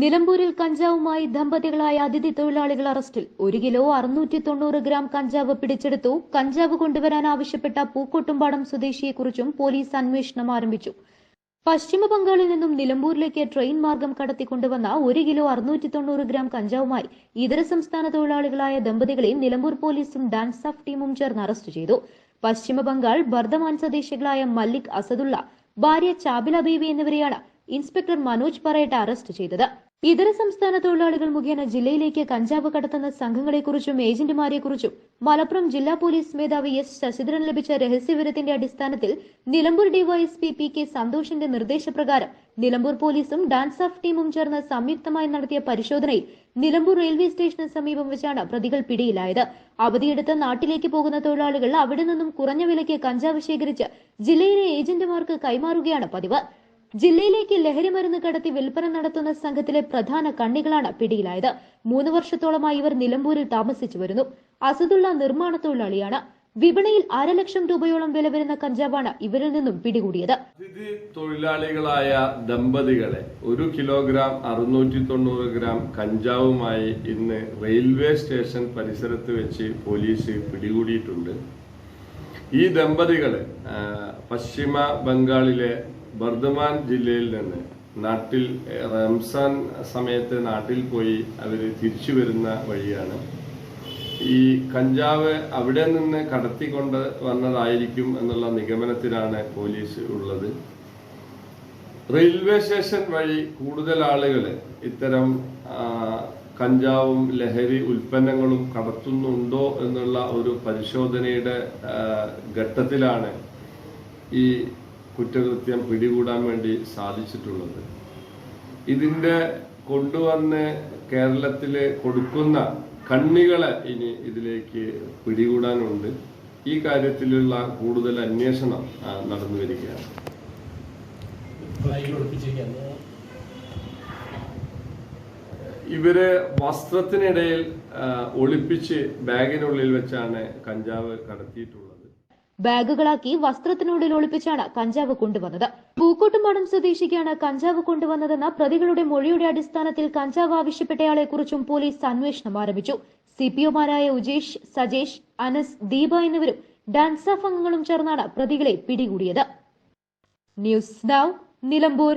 നിലമ്പൂരിൽ കഞ്ചാവുമായി ദമ്പതികളായ അതിഥി തൊഴിലാളികൾ അറസ്റ്റിൽ. ഒരു കിലോ അറുന്നൂറ്റി തൊണ്ണൂറ് ഗ്രാം കഞ്ചാവ് പിടിച്ചെടുത്തു. കഞ്ചാവ് കൊണ്ടുവരാൻ ആവശ്യപ്പെട്ട പൂക്കോട്ടുംപാടം സ്വദേശിയെക്കുറിച്ചും പോലീസ് അന്വേഷണം ആരംഭിച്ചു. പശ്ചിമ ബംഗാളിൽ നിന്നും നിലമ്പൂരിലേക്ക് ട്രെയിൻ മാർഗം കടത്തിക്കൊണ്ടുവന്ന ഒരു കിലോ അറുന്നൂറ്റി തൊണ്ണൂറ് ഗ്രാം കഞ്ചാവുമായി ഇതര സംസ്ഥാന തൊഴിലാളികളായ ദമ്പതികളെ നിലമ്പൂർ പോലീസും ഡാൻസ് ഓഫ് ടീമും ചേർന്ന് അറസ്റ്റ് ചെയ്തു. പശ്ചിമ ബംഗാൾ ബർദമാൻ സ്വദേശികളായ മല്ലിക് അസദുള്ള ഭാര്യ ചാബില ബീവി എന്നിവരെയാണ് ഇൻസ്പെക്ടർ മനോജ് പറയട്ട അറസ്റ്റ് ചെയ്തത്. ഇതര സംസ്ഥാന തൊഴിലാളികൾ മുഖേന ജില്ലയിലേക്ക് കഞ്ചാവ് കടത്തുന്ന സംഘങ്ങളെക്കുറിച്ചും ഏജന്റുമാരെക്കുറിച്ചും മലപ്പുറം ജില്ലാ പോലീസ് മേധാവി എസ് ശശിധരൻ ലഭിച്ച രഹസ്യവിവരത്തിന്റെ അടിസ്ഥാനത്തിൽ നിലമ്പൂർ ഡിവൈഎസ്പി പി കെ സന്തോഷിന്റെ നിർദ്ദേശപ്രകാരം നിലമ്പൂർ പോലീസും ഡാൻസ് ഓഫ് ടീമും ചേർന്ന് സംയുക്തമായി നടത്തിയ പരിശോധനയിൽ നിലമ്പൂർ റെയിൽവേ സ്റ്റേഷന് സമീപം വെച്ചാണ് പ്രതികൾ പിടിയിലായത്. അവധിയെടുത്ത് നാട്ടിലേക്ക് പോകുന്ന തൊഴിലാളികൾ അവിടെ നിന്നും കുറഞ്ഞ വിലയ്ക്ക് കഞ്ചാവ് ശേഖരിച്ച് ജില്ലയിലെ ഏജന്റുമാർക്ക് കൈമാറുകയാണ് പതിവ്. ജില്ലയിലേക്ക് ലഹരി മരുന്ന് കടത്തി വിൽപ്പന നടത്തുന്ന സംഘത്തിലെ പ്രധാന കണ്ണികളാണ് പിടിയിലായത്. മൂന്ന് വർഷത്തോളമായി ഇവർ നിലമ്പൂരിൽ താമസിച്ചു വരുന്നു. അസദുള്ള നിർമ്മാണ തൊഴിലാളിയാണ്. വിപണിയിൽ അരലക്ഷം രൂപയോളം വില വരുന്ന കഞ്ചാവാണ് ഇവരിൽ നിന്നും പിടികൂടിയത്. തൊഴിലാളികളായ ദമ്പതികളെ ഒരു കിലോഗ്രാം അറുന്നൂറ്റി തൊണ്ണൂറ് ഗ്രാം കഞ്ചാവുമായി ഇന്ന് റെയിൽവേ സ്റ്റേഷൻ പരിസരത്ത് വെച്ച് പോലീസ് പിടികൂടിയിട്ടുണ്ട്. ഈ ദമ്പതികൾ പശ്ചിമ ബംഗാളിലെ ബർദമാൻ ജില്ലയിൽ നിന്ന് നാട്ടിൽ റംസാൻ സമയത്ത് നാട്ടിൽ പോയി അവർ തിരിച്ചു വരുന്ന വഴിയാണ്. ഈ കഞ്ചാവ് അവിടെ നിന്ന് കടത്തിക്കൊണ്ട് വന്നതായിരിക്കും എന്നുള്ള നിഗമനത്തിലാണ് പോലീസ് ഉള്ളത്. റെയിൽവേ സ്റ്റേഷൻ വഴി കൂടുതൽ ആളുകൾ ഇത്തരം കഞ്ചാവും ലഹരി ഉൽപ്പന്നങ്ങളും കടത്തുന്നുണ്ടോ എന്നുള്ള ഒരു പരിശോധനയുടെ ഘട്ടത്തിലാണ് ഈ കുറ്റകൃത്യം പിടികൂടാൻ വേണ്ടി സാധിച്ചിട്ടുള്ളത്. ഇതിന്റെ കൊണ്ടുവന്ന് കേരളത്തിൽ കൊടുക്കുന്ന കണ്ണികളെ ഇനി ഇതിലേക്ക് പിടികൂടാനുണ്ട്. ഈ കാര്യത്തിലുള്ള കൂടുതൽ അന്വേഷണം നടന്നു വരികയാണ് ഇവർ വസ്ത്രത്തിനിടയിൽ ഒളിപ്പിച്ച് ബാഗിനുള്ളിൽ വെച്ചാണ് കഞ്ചാവ് കടത്തിയിട്ടുള്ളത്. ബാഗുകളാക്കി വസ്ത്രത്തിനുള്ളിൽ ഒളിപ്പിച്ചാണ് കഞ്ചാവ് കൊണ്ടുവന്നത്. പൂക്കോട്ടുംപാടം സ്വദേശിക്കാണ് കഞ്ചാവ് കൊണ്ടുവന്നതെന്ന പ്രതികളുടെ മൊഴിയുടെ അടിസ്ഥാനത്തിൽ കഞ്ചാവ് ആവശ്യപ്പെട്ടയാളെ കുറിച്ചും പോലീസ് അന്വേഷണം ആരംഭിച്ചു. സി പി ഒമാരായ ഉജേഷ് സജേഷ് അനസ് ദീപ എന്നിവരും ഡാൻസാഫ് അംഗങ്ങളും ചേർന്നാണ് പ്രതികളെ പിടികൂടിയത്. News now Nilambur.